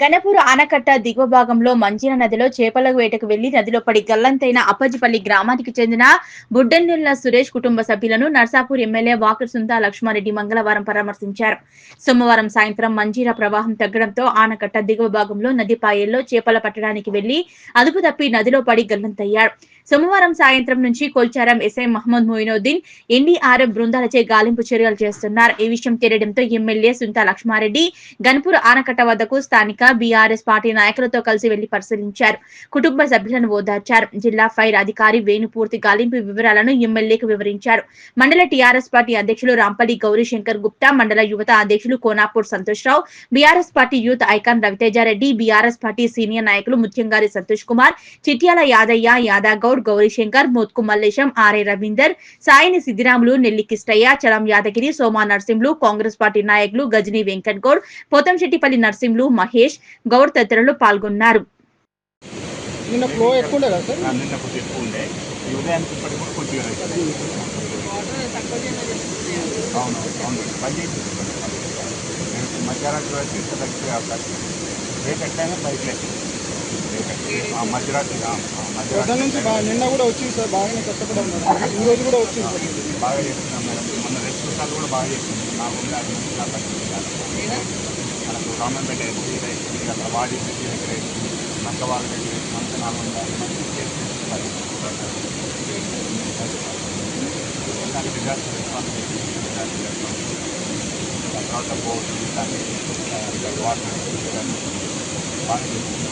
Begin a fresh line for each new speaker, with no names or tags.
గణపూర్ ఆనకట్ట దిగువ భాగంలో మంజీర నదిలో చేపల వేటకు వెళ్ళి నదిలో పడి గల్లంతైన అప్పజిపల్లి గ్రామానికి చెందిన బుడ్డన్నెల్ల సురేష్ కుటుంబ సభ్యులను నర్సాపూర్ ఎమ్మెల్యే వాకర్ సుందా లక్ష్మారెడ్డి మంగళవారం పరామర్శించారు. సోమవారం సాయంత్రం మంజీర ప్రవాహం తగ్గడంతో ఆనకట్ట దిగువ భాగంలో నది పాయల్లో చేపల పట్టడానికి వెళ్ళి అదుపు తప్పి నదిలో పడి గల్లంతయ్యారు. సోమవారం సాయంత్రం నుంచి కొల్చారం ఎస్ఐ మహమ్మద్ మొయినుద్దీన్ ఎన్డీఆర్ఎఫ్ బృందాలచే గాలింపు చర్యలు చేస్తున్నారు. ఈ విషయం తెలియడంతో ఎమ్మెల్యే సుంతా లక్ష్మారెడ్డి గన్పూర్ ఆనకట్ట వద్దకు స్థానిక బీఆర్ఎస్ పార్టీ నాయకులతో కలిసి వెళ్ళి పరిశీలించారు. కుటుంబ సభ్యులను ఓదార్చారు. జిల్లా ఫైర్ అధికారి వేణు పూర్తి గాలింపు వివరాలను ఎమ్మెల్యేకు వివరించారు. మండల టీఆర్ఎస్ పార్టీ అధ్యక్షులు రాంపల్లి గౌరీశంకర్ గుప్తా మండల యువత అధ్యక్షులు Konapur Santosh Rao BRS party youth icon Raviteja Reddy BRS party senior నాయకులు ముత్యంగారి సంతోష్ కుమార్ చిట్యాల యాదయ్య యాదాగౌడ్ గౌరీశంకర్ మోత్కు మల్లేశం ఆర్ఏ రవీందర్ సాయిని సిద్దిరాములు నెల్లి కిష్టయ్య చలం యాదగిరి సోమా నర్సింహులు కాంగ్రెస్ పార్టీ నాయకులు గజనీ వెంకట్ గౌడ్ పోతంశెట్టిపల్లి నర్సింహులు మహేష్ గౌడ్ తదితరులు పాల్గొన్నారు.
నిన్న ఫ్లో ఎక్కువ ఉండే కదా సార్?
ఆ, నిన్న కొంచెం ఎక్కువ ఉండే. ఈ ఉదయానికి ఇప్పటికి కూడా కొద్దిగా అవుతుంది. అవును అవును. పని చేసి నేను మధ్యరాత్రి వరకు ఇంత తగ్గిపోయే అవకాశం ఉంది. రేపు ఎట్లయినా లేదు ఆ, మధ్యరాత్రి ఆ, ఆ,
పొద్దున్న
మధ్యరాత్రి
నుంచి బాగా నిన్న కూడా వచ్చింది సార్ బాగానే కష్టపడ్డాం మేడం ఈ రోజు కూడా వచ్చింది సార్
బాగా చేస్తున్నాం మేడం మన రెండు సార్లు కూడా బాగా చేస్తుంది నాలుగు వందల యాభై మంది చాలా తగ్గింది మనకు రామంపేట ఎస్సీ రైతు అక్కడ వాడి ఎస్సీ దగ్గర నక్క వాళ్ళ దగ్గర అంతా నాలుగు వందల యాభై మంది చేస్తున్నారు దానికి డిజాస్టర్ రెస్పాన్స్ డిజాస్టర్ రెస్పాన్స్ తర్వాత బోర్డు దాన్ని వాటర్ బాగా చేస్తుంది